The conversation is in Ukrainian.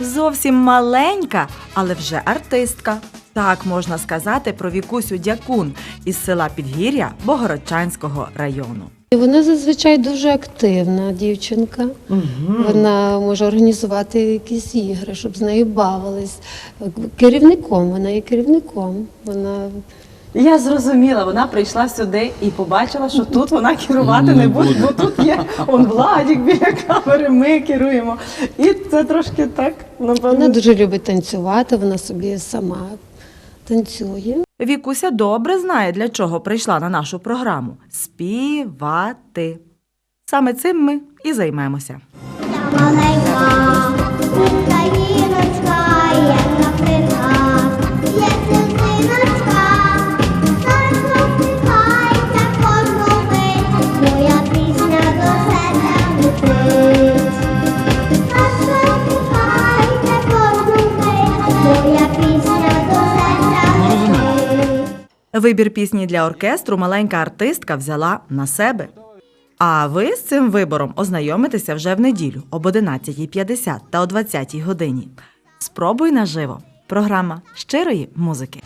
Зовсім маленька, але вже артистка. Так можна сказати про Вікусю Дякун із села Підгір'я Богородчанського району. Вона зазвичай дуже активна дівчинка. Вона може організувати якісь ігри, щоб з нею бавились. Керівником, вона є керівником. Вона Я зрозуміла, вона прийшла сюди і побачила, що тут вона керувати не, Не буде, буде. бо тут є он Владік біля камери, ми керуємо. І це трошки так, напевно. Вона дуже любить танцювати, вона собі сама танцює. Вікуся добре знає, для чого прийшла на нашу програму співати. Саме цим ми і займемося. Вибір пісні для оркестру маленька артистка взяла на себе. А ви з цим вибором ознайомитеся вже в неділю об 11.50 та о 20.00 годині. Спробуй наживо. Програма щирої музики.